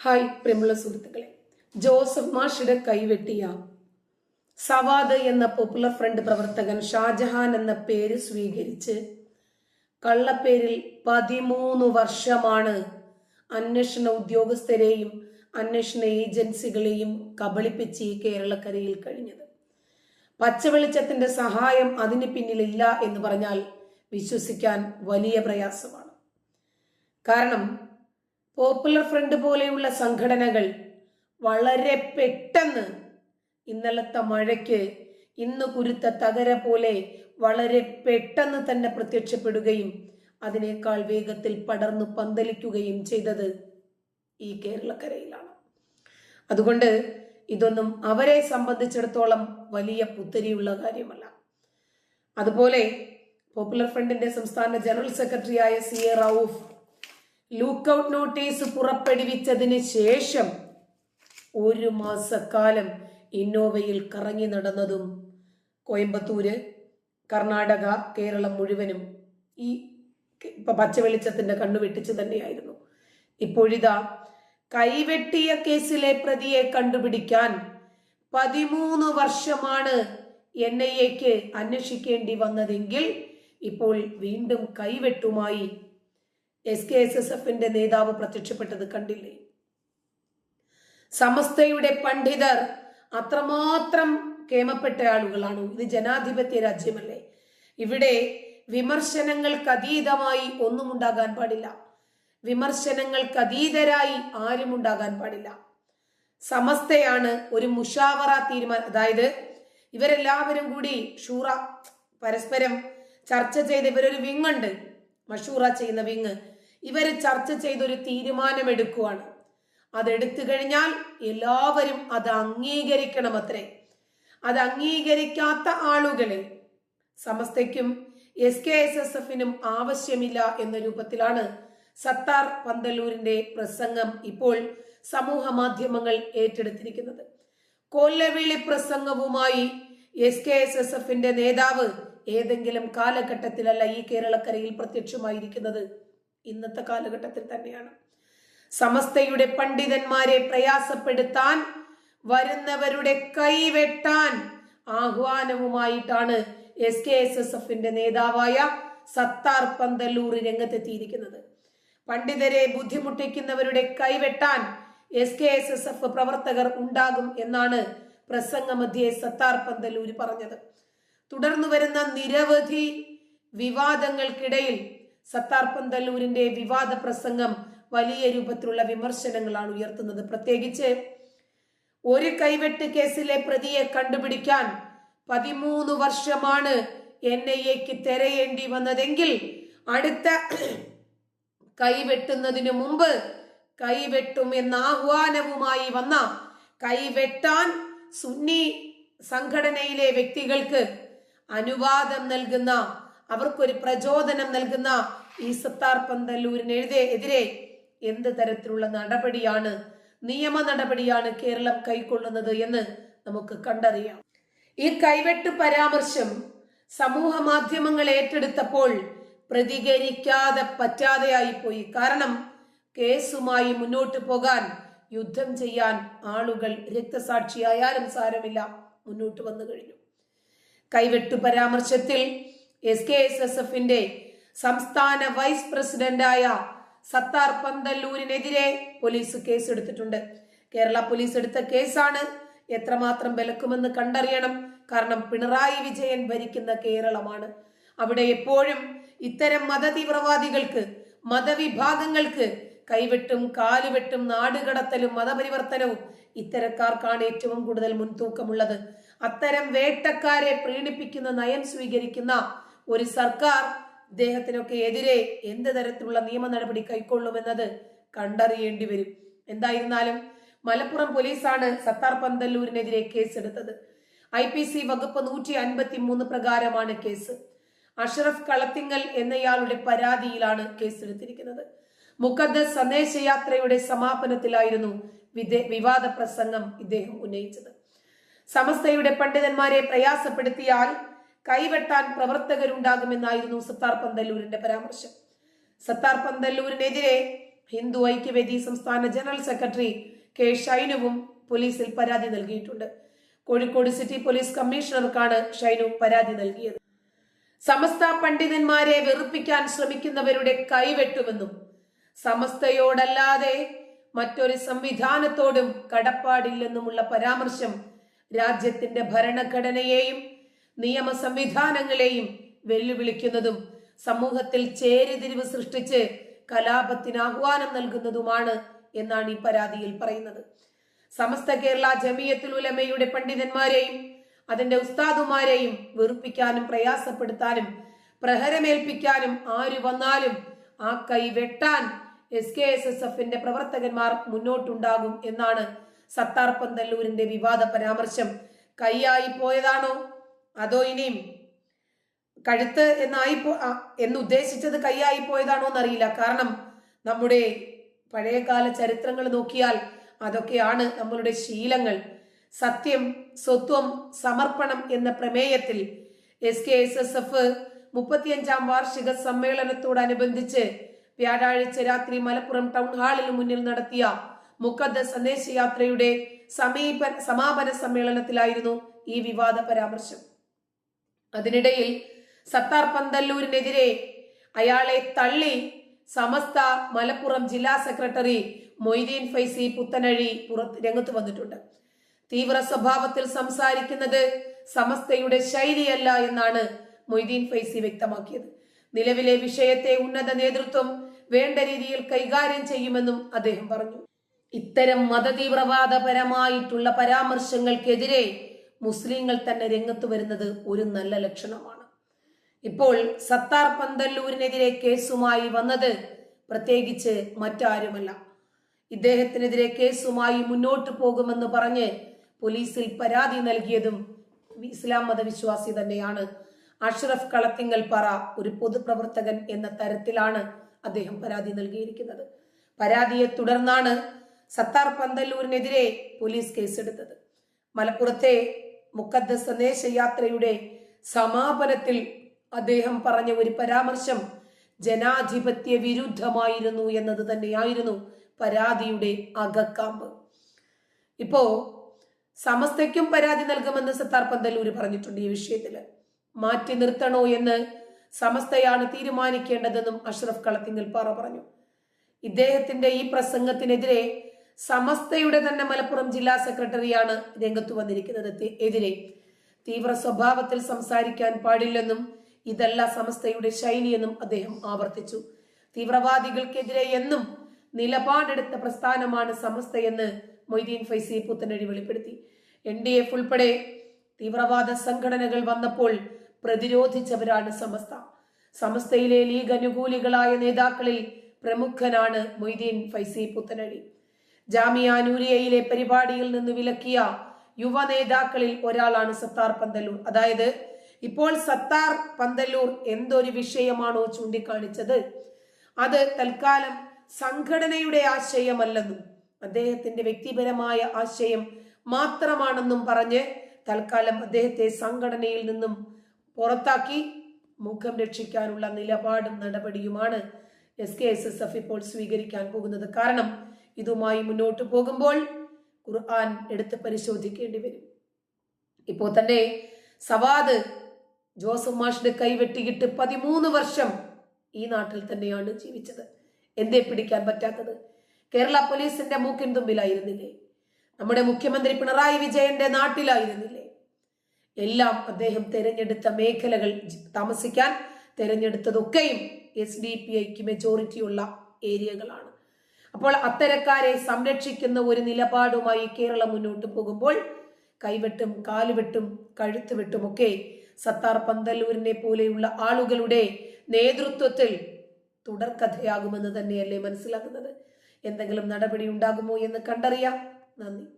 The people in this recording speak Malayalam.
ഹായ് പ്രിയമുള്ള സുഹൃത്തുക്കളെ. ജോസഫ് മാഷിയുടെ കൈവെട്ടിയ സവാദ് എന്ന പോപ്പുലർ ഫ്രണ്ട് പ്രവർത്തകൻ ഷാജഹാൻ എന്ന പേര് സ്വീകരിച്ച് കള്ളപ്പേരിൽ പതിമൂന്ന് വർഷമാണ് അന്വേഷണ ഉദ്യോഗസ്ഥരെയും അന്വേഷണ ഏജൻസികളെയും കബളിപ്പിച്ച് ഈ കേരളക്കരയിൽ കഴിഞ്ഞത്. പച്ചവെളിച്ചത്തിന്റെ സഹായം അതിന് പിന്നിലില്ല എന്ന് പറഞ്ഞാൽ വിശ്വസിക്കാൻ വലിയ പ്രയാസമാണ്. കാരണം പോപ്പുലർ ഫ്രണ്ട് പോലെയുള്ള സംഘടനകൾ വളരെ പെട്ടെന്ന് ഇന്നലത്തെ മഴയ്ക്ക് ഇന്ന് കുരുത്ത തകര പോലെ വളരെ പെട്ടെന്ന് തന്നെ പ്രത്യക്ഷപ്പെടുകയും അതിനേക്കാൾ വേഗത്തിൽ പടർന്നു പന്തലിക്കുകയും ചെയ്തത് ഈ കേരളക്കരയിലാണ്. അതുകൊണ്ട് ഇതൊന്നും അവരെ സംബന്ധിച്ചിടത്തോളം വലിയ പുത്തരിയുള്ള കാര്യമല്ല. അതുപോലെ പോപ്പുലർ ഫ്രണ്ടിന്റെ സംസ്ഥാന ജനറൽ സെക്രട്ടറിയായ C A Rauf lookout notice പുറപ്പെടുവിച്ചതിന് ശേഷം ഒരു മാസക്കാലം ഇന്നോവയിൽ കറങ്ങി നടന്നതും കോയമ്പത്തൂര് കർണാടക കേരളം മുഴുവനും ഈ ഇപ്പൊ പച്ചവെളിച്ചത്തിന്റെ കണ്ണു വെട്ടിച്ച് തന്നെയായിരുന്നു. ഇപ്പോഴിതാ കൈവെട്ടിയ കേസിലെ പ്രതിയെ കണ്ടുപിടിക്കാൻ പതിമൂന്ന് വർഷമാണ് എൻ ഐ എക്ക് അന്വേഷിക്കേണ്ടി വന്നതെങ്കിൽ ഇപ്പോൾ വീണ്ടും കൈവെട്ടുമായി എസ് കെ എസ് എസ് എഫിന്റെ നേതാവ് പ്രത്യക്ഷപ്പെട്ടത് കണ്ടില്ലേ? സമസ്തയുടെ പണ്ഡിതർ അത്രമാത്രം കേമപ്പെട്ട ആളുകളാണ്. ഇത് ജനാധിപത്യ രാജ്യമല്ലേ? ഇവിടെ വിമർശനങ്ങൾക്ക് അതീതമായി ഒന്നും ഉണ്ടാകാൻ പാടില്ല. വിമർശനങ്ങൾക്ക് അതീതരായി ആരും ഉണ്ടാകാൻ പാടില്ല. സമസ്തയാണ് ഒരു മുഷാവറ തീരുമാനം. അതായത് ഇവരെല്ലാവരും കൂടി ഷൂറ പരസ്പരം ചർച്ച ചെയ്ത് ഇവരൊരു വിങ്ങുണ്ട്. മഷൂറ ചെയ്യുന്ന വിങ് ഇവർ ചർച്ച ചെയ്തൊരു തീരുമാനമെടുക്കുവാണ്. അതെടുത്തു കഴിഞ്ഞാൽ എല്ലാവരും അത് അംഗീകരിക്കണം അത്രേ അത് അംഗീകരിക്കാത്ത ആളുകളെ സമസ്തയ്ക്കും എസ് കെ എസ് എസ് എഫിനും ആവശ്യമില്ല എന്ന രൂപത്തിലാണ് സത്താർ പന്തല്ലൂരിന്റെ പ്രസംഗം ഇപ്പോൾ സമൂഹ മാധ്യമങ്ങൾ ഏറ്റെടുത്തിരിക്കുന്നത്. കൊല്ലവിളി പ്രസംഗവുമായി എസ് കെ എസ് എസ് എഫിന്റെ നേതാവ് ഏതെങ്കിലും കാലഘട്ടത്തിലല്ല ഈ കേരളക്കരയിൽ പ്രത്യക്ഷമായിരിക്കുന്നത്. ഇന്നത്തെ കാലഘട്ടത്തിൽ തന്നെയാണ്. സമസ്തയുടെ പണ്ഡിതന്മാരെ പ്രയാസപ്പെടുത്താൻ വരുന്നവരുടെ കൈവെട്ടാൻ ആഹ്വാനവുമായിട്ടാണ് എസ് കെ എസ് എസ് എഫിന്റെ നേതാവായ സത്താർ പന്തല്ലൂർ രംഗത്തെത്തിയിരിക്കുന്നത്. പണ്ഡിതരെ ബുദ്ധിമുട്ടിക്കുന്നവരുടെ കൈവെട്ടാൻ S K S S F പ്രവർത്തകർ ഉണ്ടാകും എന്നാണ് പ്രസംഗമധ്യേ സത്താർ പന്തല്ലൂർ പറഞ്ഞത്. തുടർന്നു വരുന്ന നിരവധി വിവാദങ്ങൾക്കിടയിൽ സത്താർ പന്തല്ലൂരിന്റെ വിവാദ പ്രസംഗം വലിയ രൂപത്തിലുള്ള വിമർശനങ്ങളാണ് ഉയർത്തുന്നത്. പ്രത്യേകിച്ച് ഒരു കൈവെട്ട് കേസിലെ പ്രതിയെ കണ്ടുപിടിക്കാൻ പതിമൂന്ന് വർഷമാണ് എൻ ഐ എക്ക് തിരയേണ്ടി വന്നതെങ്കിൽ അടുത്ത കൈവെട്ടുന്നതിനു മുമ്പ് കൈവെട്ടും എന്ന ആഹ്വാനവുമായി വന്ന കൈവെട്ടാൻ സുന്നി സംഘടനയിലെ വ്യക്തികൾക്ക് അനുവാദം നൽകുന്ന അവർക്കൊരു പ്രചോദനം നൽകുന്ന ഈ സത്താർ പന്തല്ലൂരിനെതിരെ എതിരെ എന്ത് തരത്തിലുള്ള നടപടിയാണ് നിയമ നടപടിയാണ് കേരളം കൈക്കൊള്ളുന്നത് എന്ന് നമുക്ക് കണ്ടറിയാം. ഈ കൈവെട്ട് പരാമർശം സമൂഹ മാധ്യമങ്ങൾ ഏറ്റെടുത്തപ്പോൾ പ്രതികരിക്കാതെ പറ്റാതെയായി പോയി. കാരണം കേസുമായി മുന്നോട്ട് പോകാൻ യുദ്ധം ചെയ്യാൻ ആളുകൾ രക്തസാക്ഷിയായാലും സാരമില്ല. മുന്നോട്ട് വന്നു കഴിഞ്ഞു. കൈവെട്ടു പരാമർശത്തിൽ എസ് കെ എസ് എസ് എഫിന്റെ സംസ്ഥാന വൈസ് പ്രസിഡന്റായ സത്താർ പന്തല്ലൂരിനെതിരെ പോലീസ് കേസ് എടുത്തിട്ടുണ്ട് കേരള പോലീസ് എടുത്ത കേസാണ് എത്രമാത്രം വിലക്കുമെന്ന് കണ്ടറിയണം. കാരണം പിണറായി വിജയൻ ഭരിക്കുന്ന കേരളമാണ്. അവിടെ എപ്പോഴും ഇത്തരം മതതീവ്രവാദികൾക്ക് മതവിഭാഗങ്ങൾക്ക് കൈവെട്ടും കാലുവെട്ടും നാടുകടത്തലും മതപരിവർത്തനവും ഇത്തരക്കാർക്കാണ് ഏറ്റവും കൂടുതൽ മുൻതൂക്കമുള്ളത്. അത്തരം വേട്ടക്കാരെ പ്രീണിപ്പിക്കുന്ന നയം സ്വീകരിക്കുന്ന ഒരു സർക്കാർ ഇദ്ദേഹത്തിനൊക്കെ എതിരെ എന്ത് തരത്തിലുള്ള നിയമ നടപടി കൈക്കൊള്ളുമെന്നത് കണ്ടറിയേണ്ടി വരും. എന്തായിരുന്നാലും മലപ്പുറം പോലീസാണ് സത്താർ പന്തല്ലൂരിനെതിരെ കേസെടുത്തത്. ഐ പി സി വകുപ്പ് നൂറ്റി അൻപത്തി മൂന്ന് പ്രകാരമാണ് കേസ്. അഷറഫ് കളത്തിങ്ങൽ എന്നയാളുടെ പരാതിയിലാണ് കേസെടുത്തിരിക്കുന്നത്. മുഖദ്ദസ് സന്ദേശയാത്രയുടെ സമാപനത്തിലായിരുന്നു വിദേ വിവാദ പ്രസംഗം ഇദ്ദേഹം ഉന്നയിച്ചത്. സമസ്തയുടെ പണ്ഡിതന്മാരെ പ്രയാസപ്പെടുത്തിയാൽ കൈവെട്ടാൻ പ്രവർത്തകരുണ്ടാകുമെന്നായിരുന്നു സത്താർ പന്തല്ലൂരിന്റെ പരാമർശം. സത്താർ പന്തല്ലൂരിനെതിരെ ഹിന്ദു ഐക്യവേദി സംസ്ഥാന ജനറൽ സെക്രട്ടറി കെ ഷൈനുവും പോലീസിൽ പരാതി നൽകിയിട്ടുണ്ട്. കോഴിക്കോട് സിറ്റി പോലീസ് കമ്മീഷണർക്കാണ് ഷൈനു പരാതി നൽകിയത്. സമസ്ത പണ്ഡിതന്മാരെ വെറുപ്പിക്കാൻ ശ്രമിക്കുന്നവരുടെ കൈവെട്ടുമെന്നും സമസ്തയോടല്ലാതെ മറ്റൊരു സംവിധാനത്തോടും കടപ്പാടില്ലെന്നുമുള്ള പരാമർശം രാജ്യത്തിന്റെ ഭരണഘടനയെയും നിയമ സംവിധാനങ്ങളെയും വെല്ലുവിളിക്കുന്നതും സമൂഹത്തിൽ ചേരിതിരിവ് സൃഷ്ടിച്ച് കലാപത്തിന് ആഹ്വാനം നൽകുന്നതുമാണ് എന്നാണ് ഈ പരാതിയിൽ പറയുന്നത്. സമസ്ത കേരള ജമിയത്തുൽ ഉലമയുടെ പണ്ഡിതന്മാരെയും അതിന്റെ ഉസ്താദുമാരെയും വെറുപ്പിക്കാനും പ്രയാസപ്പെടുത്താനും പ്രഹരമേൽപ്പിക്കാനും ആര് വന്നാലും ആ കൈ വെട്ടാൻ എസ് കെ എസ് എസ് എഫിന്റെ പ്രവർത്തകന്മാർ മുന്നോട്ടുണ്ടാകും എന്നാണ് സത്താർ പന്തല്ലൂരിന്റെ വിവാദ പരാമർശം. കൈയായി പോയതാണോ? അതോ ഇനിയും കഴുത്ത് എന്നായി എന്ന് ഉദ്ദേശിച്ചത് കൈയായി പോയതാണോ എന്നറിയില്ല. കാരണം നമ്മുടെ പഴയകാല ചരിത്രങ്ങൾ നോക്കിയാൽ അതൊക്കെയാണ് നമ്മളുടെ ശീലങ്ങൾ. സത്യം സ്വത്വം സമർപ്പണം എന്ന പ്രമേയത്തിൽ S K S S F മുപ്പത്തിയഞ്ചാം വാർഷിക സമ്മേളനത്തോടനുബന്ധിച്ച് വ്യാഴാഴ്ച രാത്രി മലപ്പുറം ടൗൺ ഹാളിന് മുന്നിൽ നടത്തിയ മുക്കദ്ദ സന്ദേശയാത്രയുടെ സമീപ സമാപന സമ്മേളനത്തിലായിരുന്നു ഈ വിവാദ പരാമർശം. അതിനിടയിൽ സത്താർ പന്തല്ലൂരിനെതിരെ അയാളെ തള്ളി സമസ്ത മലപ്പുറം ജില്ലാ സെക്രട്ടറി മൊയ്തീൻ ഫൈസി പുത്തനഴി പുറത്ത് രംഗത്ത് വന്നിട്ടുണ്ട്. തീവ്ര സ്വഭാവത്തിൽ സംസാരിക്കുന്നത് സമസ്തയുടെ ശൈലിയല്ല എന്നാണ് മൊയ്തീൻ ഫൈസി വ്യക്തമാക്കിയത്. നിലവിലെ വിഷയത്തെ ഉന്നത നേതൃത്വം വേണ്ട രീതിയിൽ കൈകാര്യം ചെയ്യുമെന്നും അദ്ദേഹം പറഞ്ഞു. ഇത്തരം മതതീവ്രവാദപരമായിട്ടുള്ള പരാമർശങ്ങൾക്കെതിരെ മുസ്ലിങ്ങൾ തന്നെ രംഗത്ത് വരുന്നത് ഒരു നല്ല ലക്ഷണമാണ്. ഇപ്പോൾ സത്താർ പന്തല്ലൂരിനെതിരെ കേസുമായി വന്നത് പ്രത്യേകിച്ച് മറ്റാരുമല്ല. ഇദ്ദേഹത്തിനെതിരെ കേസുമായി മുന്നോട്ട് പോകുമെന്ന് പറഞ്ഞ് പോലീസിൽ പരാതി നൽകിയതും ഇസ്ലാം മതവിശ്വാസി തന്നെയാണ്. അഷ്റഫ് കളത്തിങ്ങൽ പറ ഒരു പൊതുപ്രവർത്തകൻ എന്ന തരത്തിലാണ് അദ്ദേഹം പരാതി നൽകിയിരിക്കുന്നത്. പരാതിയെ തുടർന്നാണ് സത്താർ പന്തല്ലൂരിനെതിരെ പോലീസ് കേസെടുത്തത്. മലപ്പുറത്തെ മുക്കദ്ദ സന്ദേശയാത്രയുടെ സമാപനത്തിൽ അദ്ദേഹം പറഞ്ഞ ഒരു പരാമർശം ജനാധിപത്യ വിരുദ്ധമായിരുന്നു എന്നത് തന്നെയായിരുന്നു പരാതിയുടെ അകക്കാമ്പ്. ഇപ്പോ സമസ്തയ്ക്കും പരാതി നൽകുമെന്ന് സത്താർ പന്തല്ലൂർ പറഞ്ഞിട്ടുണ്ട് ഈ വിഷയത്തിൽ. മാറ്റി നിർത്തണോ എന്ന് സമസ്തയാണ് തീരുമാനിക്കേണ്ടതെന്നും അഷ്റഫ് കളത്തിങ്ങൽ പാറ പറഞ്ഞു. ഇദ്ദേഹത്തിന്റെ ഈ പ്രസംഗത്തിനെതിരെ സമസ്തയുടെ തന്നെ മലപ്പുറം ജില്ലാ സെക്രട്ടറിയാണ് രംഗത്തു വന്നിരിക്കുന്നത്. എതിരെ തീവ്ര സ്വഭാവത്തിൽ സംസാരിക്കാൻ പാടില്ലെന്നും ഇതല്ല സമസ്തയുടെ ശൈലിയെന്നും അദ്ദേഹം ആവർത്തിച്ചു. തീവ്രവാദികൾക്കെതിരെ എന്നും നിലപാടെടുത്ത പ്രസ്ഥാനമാണ് സമസ്തയെന്ന് മൊയ്തീൻ ഫൈസി പുത്തനഴി വെളിപ്പെടുത്തി. എൻ ഡി എഫ് ഉൾപ്പെടെ തീവ്രവാദ സംഘടനകൾ വന്നപ്പോൾ പ്രതിരോധിച്ചവരാണ് സമസ്ത. സമസ്തയിലെ ലീഗ് അനുകൂലികളായ നേതാക്കളിൽ പ്രമുഖനാണ് മൊയ്തീൻ ഫൈസി പുത്തനഴി ജാമിയ നൂരിയയിലെ പരിപാടിയിൽ നിന്ന് വിലക്കിയ യുവ നേതാക്കളിൽ ഒരാളാണ് സത്താർ പന്തല്ലൂർ. അതായത് ഇപ്പോൾ സത്താർ പന്തല്ലൂർ എന്തൊരു വിഷയമാണോ ചൂണ്ടിക്കാണിച്ചത്? അത് തൽക്കാലം സംഘടനയുടെ ആശയമല്ലെന്നും അദ്ദേഹത്തിന്റെ വ്യക്തിപരമായ ആശയം മാത്രമാണെന്നും പറഞ്ഞ് തൽക്കാലം അദ്ദേഹത്തെ സംഘടനയിൽ നിന്നും പുറത്താക്കി മുഖം രക്ഷിക്കാനുള്ള നിലപാടും നടപടിയുമാണ് S K S S F ഇപ്പോൾ സ്വീകരിക്കാൻ പോകുന്നത്. കാരണം ഇതുമായി മുന്നോട്ട് പോകുമ്പോൾ ഖുർആൻ എടുത്ത് പരിശോധിക്കേണ്ടി വരും. ഇപ്പോൾ തന്നെ സവാദ് ജോസഫ് മാഷിന്റെ കൈവെട്ടിയിട്ട് പതിമൂന്ന് വർഷം ഈ നാട്ടിൽ തന്നെയാണ് ജീവിച്ചത്. എന്തേ പിടിക്കാൻ പറ്റാത്തത്? കേരള പോലീസിന്റെ മൂക്കിൻ തുമ്പിലായിരുന്നില്ലേ നമ്മുടെ മുഖ്യമന്ത്രി പിണറായി വിജയന്റെ നാട്ടിലായിരുന്നില്ലേ? എല്ലാം അദ്ദേഹം തെരഞ്ഞെടുത്ത മേഖലകൾ താമസിക്കാൻ തെരഞ്ഞെടുത്തതൊക്കെയും എസ് ഡി പി ഐക്ക് മെജോറിറ്റിയുള്ള ഏരിയകളാണ് അപ്പോൾ അത്തരക്കാരെ സംരക്ഷിക്കുന്ന ഒരു നിലപാടുമായി കേരളം മുന്നോട്ട് പോകുമ്പോൾ കൈവെട്ടും കാലുവെട്ടും കഴുത്തുവെട്ടും ഒക്കെ സത്താർ പന്തല്ലൂരിനെ പോലെയുള്ള ആളുകളുടെ നേതൃത്വത്തിൽ തുടർക്കഥയാകുമെന്ന് തന്നെയല്ലേ മനസ്സിലാക്കുന്നത് എന്തെങ്കിലും നടപടി ഉണ്ടാകുമോ എന്ന് കണ്ടറിയാം. നന്ദി.